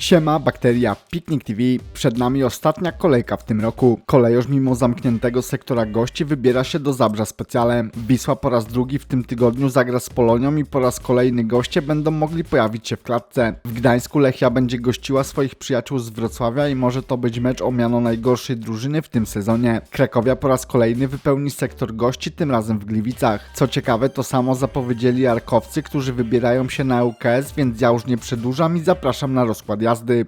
Siema, bakteria, Piknik TV. Przed nami ostatnia kolejka w tym roku. Kolejorz mimo zamkniętego sektora gości wybiera się do Zabrza specjalem. Wisła po raz drugi w tym tygodniu zagra z Polonią i po raz kolejny goście będą mogli pojawić się w klatce. W Gdańsku Lechia będzie gościła swoich przyjaciół z Wrocławia i może to być mecz o miano najgorszej drużyny w tym sezonie. Krakowia po raz kolejny wypełni sektor gości, tym razem w Gliwicach. Co ciekawe, to samo zapowiedzieli Arkowcy, którzy wybierają się na UKS, więc ja już nie przedłużam i zapraszam na rozkład jazdy.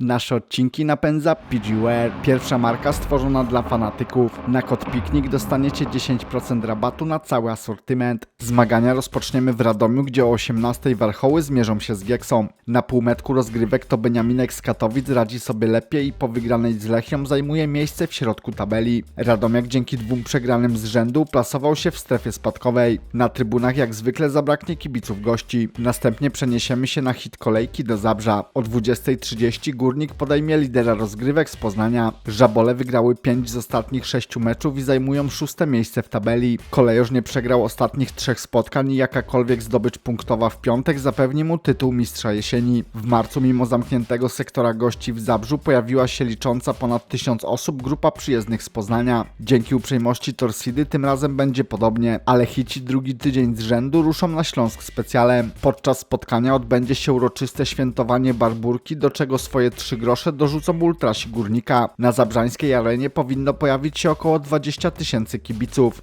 Nasze odcinki napędza PGWare, pierwsza marka stworzona dla fanatyków. Na kod piknik dostaniecie 10% rabatu na cały asortyment. Zmagania rozpoczniemy w Radomiu, gdzie o 18 warchoły zmierzą się z Gieksą. Na półmetku rozgrywek to Beniaminek z Katowic radzi sobie lepiej i po wygranej z Lechią zajmuje miejsce w środku tabeli. Radomiak dzięki dwóm przegranym z rzędu plasował się w strefie spadkowej. Na trybunach jak zwykle zabraknie kibiców gości. Następnie przeniesiemy się na hit kolejki do Zabrza. O 20.30 Górnik podejmie lidera rozgrywek z Poznania. Żabole wygrały 5 z ostatnich 6 meczów i zajmują szóste miejsce w tabeli. Kolejorz nie przegrał ostatnich trzech spotkań i jakakolwiek zdobycz punktowa w piątek zapewni mu tytuł mistrza jesieni. W marcu mimo zamkniętego sektora gości w Zabrzu pojawiła się licząca ponad 1000 osób grupa przyjezdnych z Poznania. Dzięki uprzejmości Torsidy tym razem będzie podobnie, ale hici drugi tydzień z rzędu ruszą na Śląsk specjalem. Podczas spotkania odbędzie się uroczyste świętowanie Barburki, do czego swoje 3 grosze dorzucą ultrasi górnika. Na zabrzańskiej arenie powinno pojawić się około 20 tysięcy kibiców.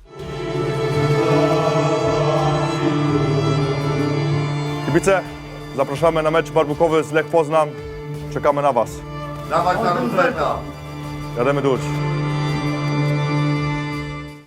Kibice, zapraszamy na mecz barbukowy z Lech Poznań. Czekamy na Was. Dawać na Roosevelta! Jademy duć.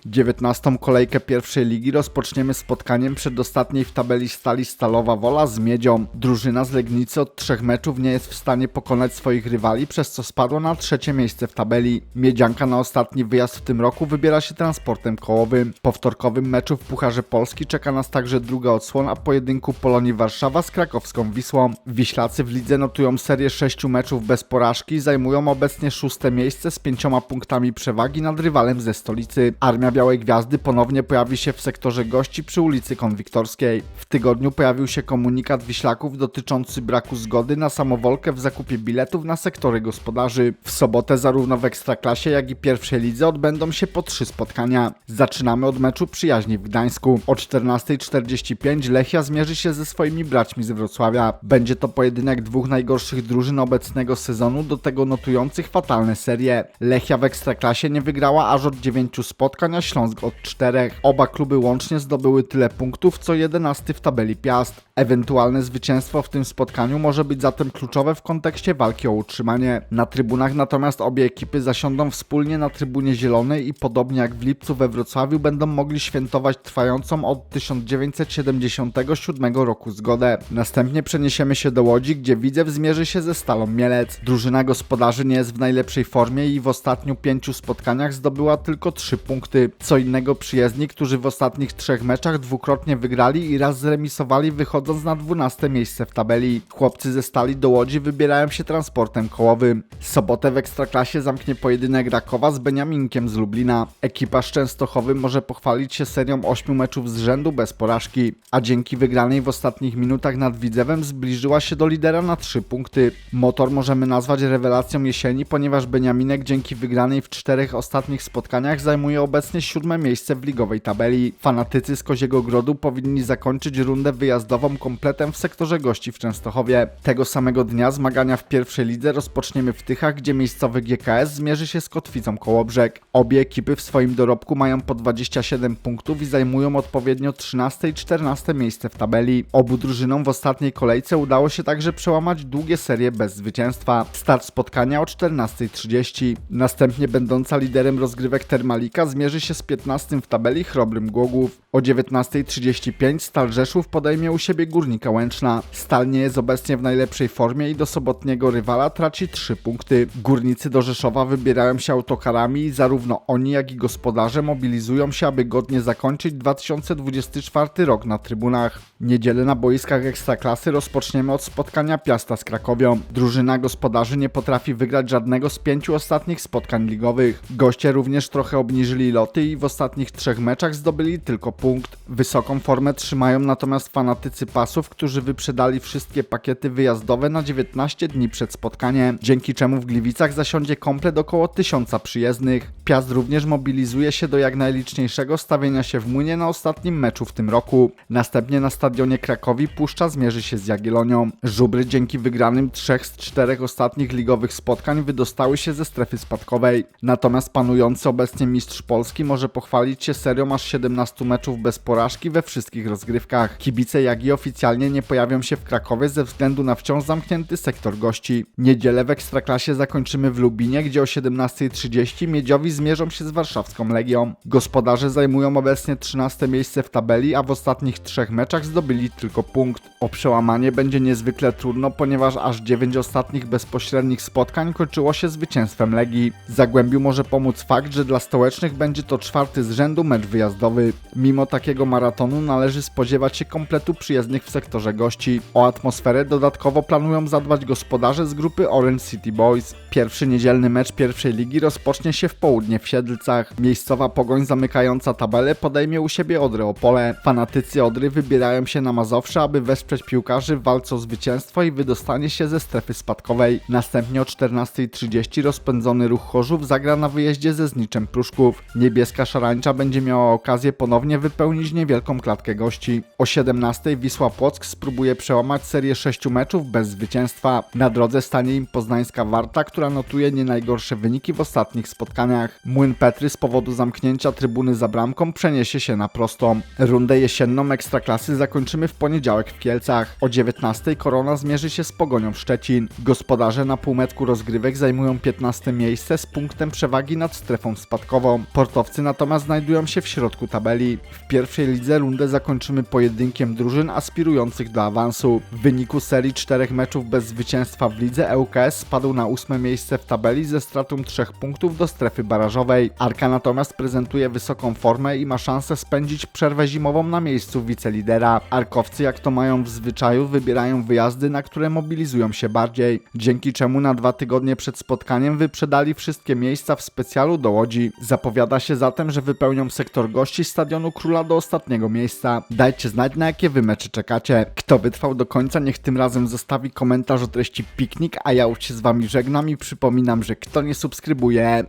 19. kolejkę pierwszej ligi rozpoczniemy spotkaniem przedostatniej w tabeli stali Stalowa Wola z Miedzią. Drużyna z Legnicy od trzech meczów nie jest w stanie pokonać swoich rywali, przez co spadła na trzecie miejsce w tabeli. Miedzianka na ostatni wyjazd w tym roku wybiera się transportem kołowym. Po wtorkowym meczu w Pucharze Polski czeka nas także druga odsłona pojedynku Polonii Warszawa z krakowską Wisłą. Wiślacy w lidze notują serię sześciu meczów bez porażki zajmują obecnie szóste miejsce z pięcioma punktami przewagi nad rywalem ze stolicy. Armia Białej Gwiazdy ponownie pojawi się w sektorze gości przy ulicy Konwiktorskiej. W tygodniu pojawił się komunikat Wiślaków dotyczący braku zgody na samowolkę w zakupie biletów na sektory gospodarzy. W sobotę zarówno w Ekstraklasie, jak i pierwszej lidze odbędą się po trzy spotkania. Zaczynamy od meczu przyjaźni w Gdańsku. O 14.45 Lechia zmierzy się ze swoimi braćmi z Wrocławia. Będzie to pojedynek dwóch najgorszych drużyn obecnego sezonu, do tego notujących fatalne serie. Lechia w Ekstraklasie nie wygrała aż od 9 spotkań, a Śląsk od 4. Oba kluby łącznie zdobyły tyle punktów, co 11 w tabeli Piast. Ewentualne zwycięstwo w tym spotkaniu może być zatem kluczowe w kontekście walki o utrzymanie. Na trybunach natomiast obie ekipy zasiądą wspólnie na trybunie zielonej i podobnie jak w lipcu we Wrocławiu będą mogli świętować trwającą od 1977 roku zgodę. Następnie przeniesiemy się do Łodzi, gdzie Widzew zmierzy się ze Stalą Mielec. Drużyna gospodarzy nie jest w najlepszej formie i w ostatnich pięciu spotkaniach zdobyła tylko 3 punkty. Co innego przyjezdni, którzy w ostatnich trzech meczach dwukrotnie wygrali i raz zremisowali wychodząc na 12 miejsce w tabeli. Chłopcy ze Stali do Łodzi wybierają się transportem kołowym. Sobotę w Ekstraklasie zamknie pojedynek Rakowa z Beniaminkiem z Lublina. Ekipa z Częstochowy może pochwalić się serią 8 meczów z rzędu bez porażki, a dzięki wygranej w ostatnich minutach nad Widzewem zbliżyła się do lidera na 3 punkty. Motor możemy nazwać rewelacją jesieni, ponieważ Beniaminek dzięki wygranej w czterech ostatnich spotkaniach zajmuje obecnie siódme miejsce w ligowej tabeli. Fanatycy z Koziego Grodu powinni zakończyć rundę wyjazdową kompletem w sektorze gości w Częstochowie. Tego samego dnia zmagania w pierwszej lidze rozpoczniemy w Tychach, gdzie miejscowy GKS zmierzy się z Kotwicą Kołobrzeg. Obie ekipy w swoim dorobku mają po 27 punktów i zajmują odpowiednio 13 i 14 miejsce w tabeli. Obu drużynom w ostatniej kolejce udało się także przełamać długie serie bez zwycięstwa. Start spotkania o 14.30. Następnie będąca liderem rozgrywek Termalika zmierzy się z 15 w tabeli Chrobrym Głogów. O 19.35 Stal Rzeszów podejmie u siebie Górnika Łęczna. Stal nie jest obecnie w najlepszej formie i do sobotniego rywala traci 3 punkty. Górnicy do Rzeszowa wybierają się autokarami i zarówno oni, jak i gospodarze mobilizują się, aby godnie zakończyć 2024 rok na trybunach. Niedzielę na boiskach Ekstraklasy rozpoczniemy od spotkania Piasta z Krakowią. Drużyna gospodarzy nie potrafi wygrać żadnego z pięciu ostatnich spotkań ligowych. Goście również trochę obniżyli loty w ostatnich trzech meczach zdobyli tylko punkt. Wysoką formę trzymają natomiast fanatycy pasów, którzy wyprzedali wszystkie pakiety wyjazdowe na 19 dni przed spotkaniem, dzięki czemu w Gliwicach zasiądzie komplet około tysiąca przyjezdnych. Piast również mobilizuje się do jak najliczniejszego stawienia się w Młynie na ostatnim meczu w tym roku. Następnie na stadionie Krakowi Puszcza zmierzy się z Jagiellonią. Żubry dzięki wygranym trzech z czterech ostatnich ligowych spotkań wydostały się ze strefy spadkowej. Natomiast panujący obecnie mistrz Polski może pochwalić się serią aż 17 meczów bez porażki we wszystkich rozgrywkach. Kibice Jagi oficjalnie nie pojawią się w Krakowie ze względu na wciąż zamknięty sektor gości. Niedzielę w Ekstraklasie zakończymy w Lubinie, gdzie o 17.30 Miedziowi zmierzą się z warszawską Legią. Gospodarze zajmują obecnie 13 miejsce w tabeli, a w ostatnich trzech meczach zdobyli tylko punkt. O przełamanie będzie niezwykle trudno, ponieważ aż 9 ostatnich bezpośrednich spotkań kończyło się zwycięstwem Legii. Zagłębiu może pomóc fakt, że dla stołecznych będzie to czwarty z rzędu mecz wyjazdowy. Mimo takiego maratonu należy spodziewać się kompletu przyjezdnych w sektorze gości. O atmosferę dodatkowo planują zadbać gospodarze z grupy Orange City Boys. Pierwszy niedzielny mecz pierwszej ligi rozpocznie się w południe w Siedlcach. Miejscowa pogoń zamykająca tabelę podejmie u siebie Odrę Opole. Fanatycy Odry wybierają się na Mazowsze, aby wesprzeć piłkarzy w walce o zwycięstwo i wydostanie się ze strefy spadkowej. Następnie o 14.30 rozpędzony ruch Chorzów zagra na wyjeździe ze Zniczem Pruszków. Niebieska szarańcza będzie miała okazję ponownie wypełnić niewielką klatkę gości. O 17.00 Wisła Płock spróbuje przełamać serię sześciu meczów bez zwycięstwa. Na drodze stanie im poznańska Warta, która notuje nie najgorsze wyniki w ostatnich spotkaniach. Młyn Petry z powodu zamknięcia trybuny za bramką przeniesie się na prostą. Rundę jesienną Ekstraklasy zakończymy w poniedziałek w Kielcach. O 19.00 Korona zmierzy się z Pogonią Szczecin. Gospodarze na półmetku rozgrywek zajmują 15 miejsce z punktem przewagi nad strefą spadkową. Portowcy natomiast znajdują się w środku tabeli. W pierwszej lidze rundę zakończymy pojedynkiem drużyn aspirujących do awansu. W wyniku serii czterech meczów bez zwycięstwa w lidze ŁKS spadł na ósme miejsce w tabeli ze stratą trzech punktów do strefy barażowej. Arka natomiast prezentuje wysoką formę i ma szansę spędzić przerwę zimową na miejscu wicelidera. Arkowcy, jak to mają w zwyczaju, wybierają wyjazdy, na które mobilizują się bardziej, dzięki czemu na dwa tygodnie przed spotkaniem wyprzedali wszystkie miejsca w specjalu do Łodzi. Zapowiada się zatem, że wypełnią sektor gości Stadionu Króla do ostatniego miejsca. Dajcie znać, na jakie wy mecze czekacie. Kto wytrwał do końca, niech tym razem zostawi komentarz o treści piknik, a ja już się z wami żegnam i przypominam, że kto nie subskrybuje,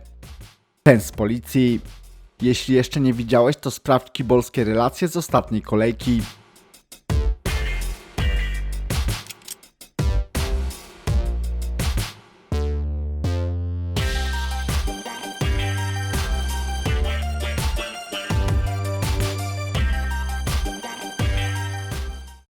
ten z policji. Jeśli jeszcze nie widziałeś, to sprawdź kibolskie relacje z ostatniej kolejki.